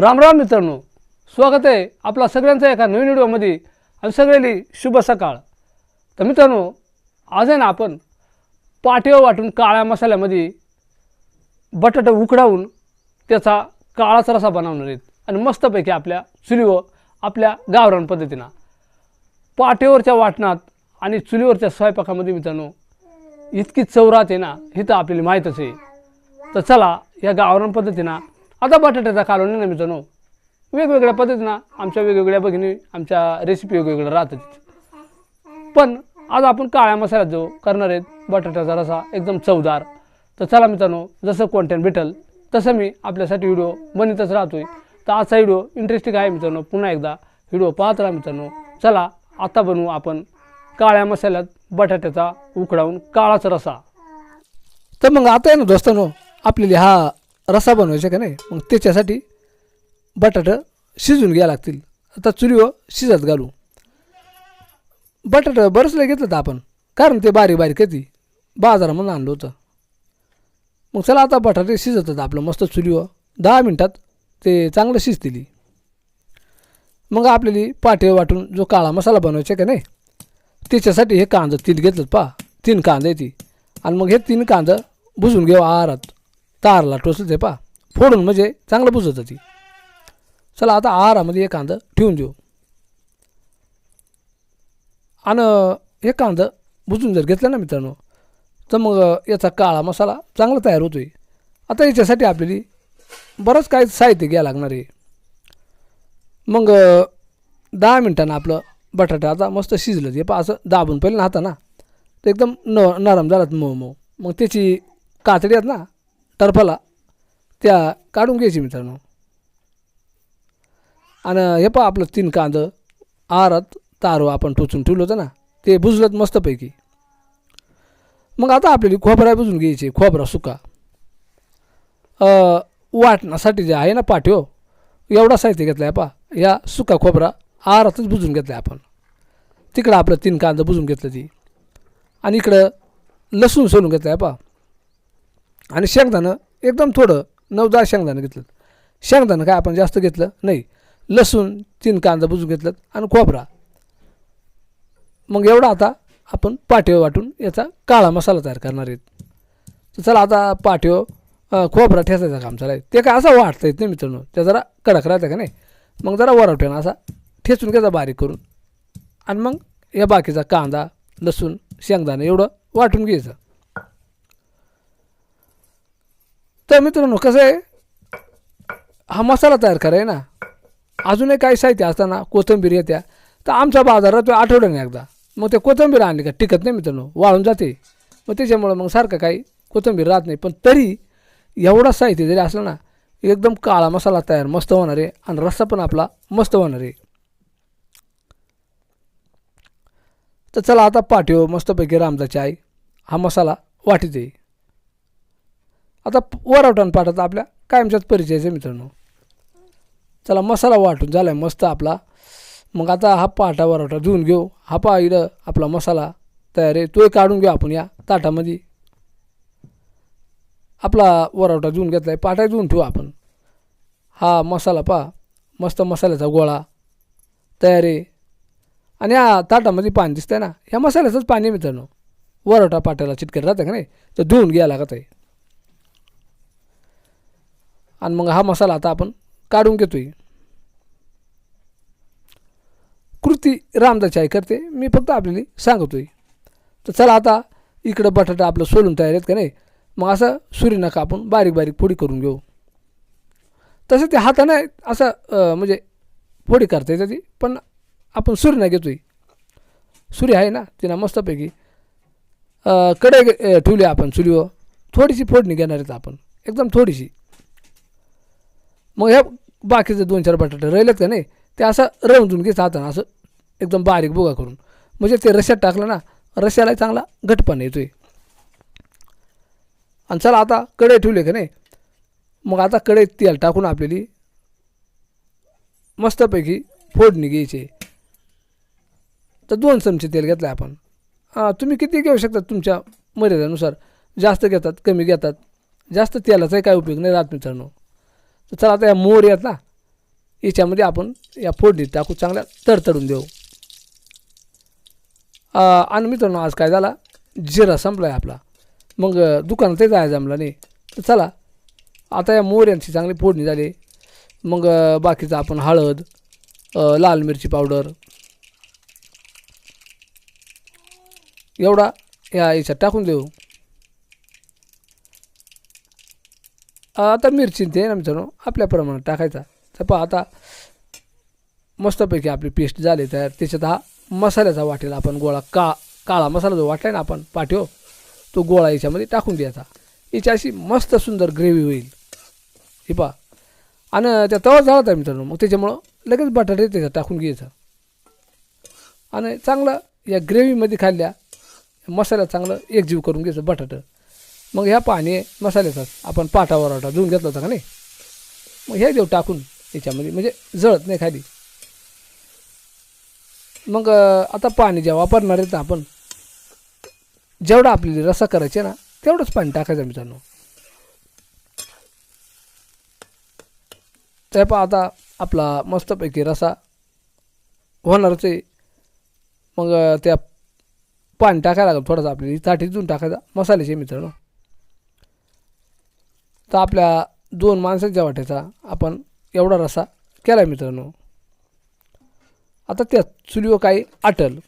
राम राम मित्रांनो. स्वागत आहे आपला सगळ्यांचा एका नवीन व्हिडिओमध्ये. आणि सगळ्यांनी शुभ सकाळ. तर मित्रांनो आज आहे ना आपण पाठीवर वाटून काळ्या मसाल्यामध्ये बटाटे उकडावून त्याचा काळाचा रसा बनवणार आहेत. आणि मस्तपैकी आपल्या चुलीवर आपल्या गावरान पद्धतीनं. पाठीवरच्या वाटणात आणि चुलीवरच्या स्वयंपाकामध्ये मित्रांनो इतकी चव राहते ना हे तर आपल्याला माहीतच आहे. तर चला या गावरान पद्धतीनं आता बटाट्याचा कालवण नाही ना मित्रांनो? वेगवेगळ्या पद्धतीनं आमच्या वेगवेगळ्या भगिनी आमच्या रेसिपी वेगवेगळ्या राहतात पण आज आपण काळ्या मसाल्यात जो करणार आहेत बटाट्याचा रसा एकदम चवदार. तर चला मित्रांनो जसं कॉन्टेंट भेटल तसं मी आपल्यासाठी व्हिडिओ बनतच राहतोय. तर आजचा व्हिडिओ इंटरेस्टिंग आहे मित्रांनो पुन्हा एकदा व्हिडिओ पाहत राहा मित्रांनो. चला आता बनवू आपण काळ्या मसाल्यात बटाट्याचा उकडावून काळाचा रसा. तर मग आता आहे ना दोस्तानो आपल्याला हा रसा बनवायचा का नाही? मग त्याच्यासाठी बटाटं शिजून घ्यावं लागतील. आता चुलीवर शिजत घालू. बटाटं बरंच घेतलं होतं आपण. कारण ते बारीक बारीक येते बाजारामधून आणलं होतं. मग चला आता बटाटे शिजत होतं आपलं मस्त चुलीवर. दहा मिनटात ते चांगलं शिजतील. मग आपल्याला पाटे वाटून जो काळा मसाला बनवायचा का नाही? त्याच्यासाठी हे कांदं तीन घेतलं पा तीन कांदे ती आणि मग हे तीन कांदं भुजून घेऊ आहारात. तारला टोचलं ते पा फोडून म्हणजे चांगलं बुजत ती. चला आता आहारामध्ये हे कांदं ठेवून देऊ. आणि हे कांदं भुजून जर घेतलं ना मित्रांनो तर मग याचा काळा मसाला चांगला तयार होतो आहे आता याच्यासाठी आपल्याला बरंच काही साहित्य घ्या लागणार आहे. मग दहा मिनटानं आपलं बटाटा आता मस्त शिजलं ते पा असं दाबून पहिले ना ना ते एकदम न नरम झालात मऊ मऊ. मग त्याची कातडी आहेत ना टरफाला त्या काढून घ्यायची मित्रांनो. आणि हे पहा आपलं तीन कांदं आहारात तारो आपण टोचून ठेवलं होतं ना ते बुजलत मस्तपैकी. मग आता आपल्याला खोबरा बुजून घ्यायची खोबरा सुका. वाटण्यासाठी जे आहे ना पाठ्यो एवढा साहित्य घेतला आहे पा या सुका खोबरा आहारातच बुजून घेतला आहे आपण. तिकडं आपलं तीन कांदं बुजून घेतलं ती. आणि इकडं लसूण सोलून घेतलं आहे पा आणि शेंगदाणं एकदम थोडं नऊ दहा शेंगदाणं घेतलं. शेंगदाणं काय आपण जास्त घेतलं? नाही. लसूण तीन कांदा बुजून घेतलं आणि खोबरा. मग एवढा आता आपण पाठीव वाटून याचा काळा मसाला तयार करणार आहेत. तर चला आता पाठीव खोबरा ठेचायचा काम चालाय ते काय असं वाटतं येत नाही मित्रांनो. ते जरा कडक राहतं का नाही? मग जरा वरवट्यानं असा ठेचून घ्यायचा बारीक करून. आणि मग या बाकीचा कांदा लसूण शेंगदाणा एवढं वाटून घ्यायचं. तर मित्रांनो कसं आहे? हा मसाला तयार कराय ना? अजूनही काही साहित्य असताना कोथिंबीर येत्या. तर आमचा बाजारात राहतो आठवड्याने एकदा. मग ते कोथिंबीर आणली का? टिकत नाही मित्रांनो वाळून जाते. मग त्याच्यामुळं मग सारखं काही कोथिंबीर राहत नाही. पण तरी एवढा साहित्य जरी असलं ना एकदम काळा मसाला तयार मस्त होणार आहे आणि रस्सा पण आपला मस्त होणार आहे. तर चला आता पाठीव मस्तपैकी रामदाची आई हा मसाला वाटीत येईल आता वरावटान पाठात आपल्या. कायमच्याच परिचयाचे मित्रांनो. चला मसाला वाटून झाला आहे मस्त आपला. मग आता हा पाटा वरावटा धुवून घेऊ. हा पा इकडं आपला मसाला तयार आहे. तोही काढून घेऊ आपण या ताटामध्ये. आपला वरावटा धुवून घेतला आहे पाटा धुवून ठेवू आपण. हा मसाला पा मस्त मसाल्याचा गोळा तयार आहे. आणि हा ताटामध्ये पाणी दिसतंय ना. ह्या मसाल्याचंच पाणी आहे मित्रांनो. वरवटा पाट्याला चिटकट राहतं का नाही? तर धुवून घ्यायला लागत आहे आणि मग हा मसाला आता आपण काढून घेतोय. कृती रामदाची आई करते मी फक्त आपल्याला सांगतोय. तर चला आता इकडं बटाटा आपलं सोलून तयार आहेत का नाही? मग असं सुरी आपण बारीक बारीक फोडी करून घेऊ. तसं ते हाताने असं म्हणजे फोडी करता येते ती पण आपण सुरीना घेतोय. सुरी आहे ना तिनं मस्तपैकी कडे ठेवली आपण चुलीवर थोडीशी फोडणी घेणार आहेत आपण. एकदम थोडीशी. मग ह्या बाकीचे दोन चार बटाटे राहिलेत का नाही ते असं रवजून घ्यायचं हातानं असं एकदम बारीक बोगा करून. म्हणजे ते रश्यात टाकलं ना रश्याला चांगला घटपण आहे आणि चला आता कढई ठेवले का नाही मग आता कढईत तेल टाकून आपल्याली मस्तपैकी फोडणी घ्यायची. तर दोन चमचे तेल घेतलं आपण. हां तुम्ही किती घेऊ शकता तुमच्या मर्यादेनुसार? जास्त घेतात कमी घेतात? जास्त तेलाचाही काय उपयोग नाही राहत मित्रांनो. तर चला आता या मोर आहेत ना याच्यामध्ये आपण या फोडणीत टाकू चांगल्या तडतडून देऊ. आणि मित्रांनो आज काय झाला? जिरा संपला आहे आपला. मग दुकानातही जायचं जमला नाही. तर चला आता या मोऱ्यांची चांगली फोडणी झाली. मग बाकीचं आपण हळद लाल मिरची पावडर एवढा या याच्यात टाकून देऊ. आता मिरची ते ना आपल्या प्रमाणात टाकायचा. तर पहा आता मस्तपैकी आपली पेस्ट झाली तयार. त्याच्यात हा मसाल्याचा वाटेल आपण गोळा. का काळा मसाला जो वाटला ना आपण पाठव हो, तो गोळा याच्यामध्ये टाकून द्यायचा. याची अशी मस्त सुंदर ग्रेव्ही होईल. हे पहा. आणि त्या तवा जाळत आहे मित्रांनो मग त्याच्यामुळं लगेच बटाटे त्याच्यात टाकून घ्यायचं. आणि चांगलं या ग्रेव्हीमध्ये खाल्ल्या मसाला चांगलं एकजीव करून घ्यायचं बटाटं. मग ह्या पाणी मसाल्याचाच आपण पाटा वराटा धुवून घेतला होता का नाही? मग हे देऊ टाकून याच्यामध्ये म्हणजे जळत नाही खाली. मग आता पाणी जेव्हा वापरणार आहेत आपण जेवढा आपली रसा करायची ना तेवढंच पाणी टाकायचं मित्रांनो. ते पहा आता आपला मस्तपैकी रसा होणारच आहे. मग त्या पाणी टाकायला लागलं थोडासा आपल्याला ताटीत देऊन टाकायचा. मसाल्याचे मित्रांनो. तर आपल्या दोन माणसांच्या वाट्याचा आपण एवढा रसा केला मित्रांनो. आता त्या चुलीवर काही आटल.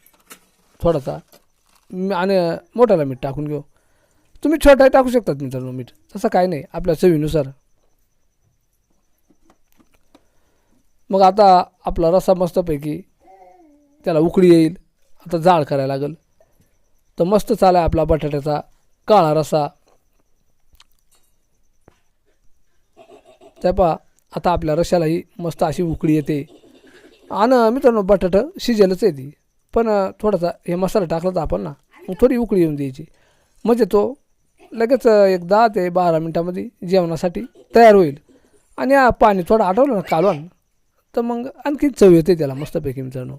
थोडासा आणि मोठ्याला मीठ टाकून घेऊ. तुम्ही छोटा टाकू शकतात मित्रांनो मीठ. तसं काही नाही आपल्या चवीनुसार. मग आता आपला रसा मस्तपैकी त्याला उकळी येईल. आता जाळ करायला लागेल. तर मस्त चालाय आपला बटाट्याचा काळा रसा त्या पहा आता आपल्या रशालाही मस्त अशी उकळी येते. आणि मित्रांनो बटाटं शिजेलच येते पण थोडासा हे मसाला टाकला तर आपण ना मग थोडी उकळी येऊन द्यायची. म्हणजे तो लगेच एक दहा ते बारा मिनटामध्ये जेवणासाठी तयार होईल. आणि पाणी थोडं आठवलं ना कालवण तर मग आणखी चव येते त्याला मस्तपैकी मित्रांनो.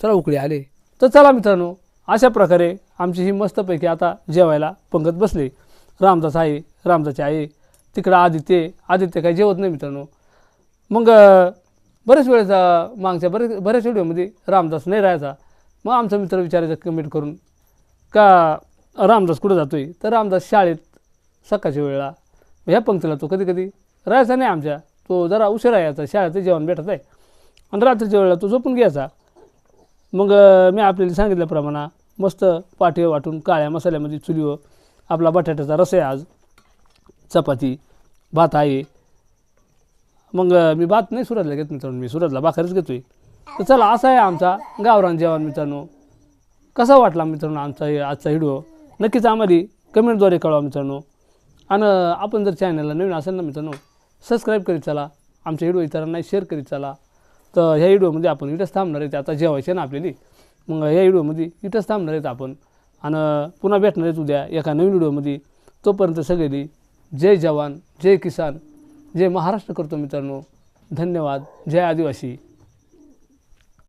चला उकळी आले. तर चला मित्रांनो अशा प्रकारे आमची ही मस्तपैकी आता जेवायला पंगत बसली. रामदास आहे रामदासची आहे तिकडं आदित्य आदित्य काही जेवत नाही मित्रांनो. मग बऱ्याच बरेच मागच्या बरेच बऱ्याच व्हिडिओमध्ये रामदास नाही राहायचा. मग आमचा मित्र विचारायचा कमेंट करून का रामदास कुठं जातो आहे तर रामदास शाळेत सकाळच्या वेळेला ह्या पंक्तीला तो कधी कधी राहायचा नाही आमच्या. तो जरा उशिरा यायचा शाळेत जेवण भेटत आहे. आणि रात्रीच्या वेळेला तो झोपून घ्यायचा. मग मी आपल्याला सांगितल्याप्रमाणे मस्त पाठीवर वाटून काळ्या मसाल्यामध्ये चुलीवर आपला बटाट्याचा रस आहे आज. चपाती भात आहे. मग मी भात नाही सुरतला घेत मित्रांनो मी सुरतला भाकरच घेतो आहे तर चला असा आहे आमचा गावरान जेवण मित्रांनो. कसा वाटला मित्रांनो आमचा हे आजचा व्हिडिओ? नक्कीच आम्हाला कमेंटद्वारे कळवा मित्रांनो. आणि आपण जर चॅनलला नवीन असेल ना मित्रांनो सबस्क्राईब करीत चला. आमच्या व्हिडिओ इतरांना शेअर करीत चला. तर ह्या व्हिडिओमध्ये आपण इथंच थांबणार आहेत. आता जेवायचे ना आपल्याली. मग ह्या व्हिडिओमध्ये इथंच थांबणार आहेत आपण. आणि पुन्हा भेटणार आहेत उद्या एका नवीन व्हिडिओमध्ये. तोपर्यंत सगळी जय जवान जय किसान जय महाराष्ट्र करतो मित्रांनो. धन्यवाद. जय आदिवासी.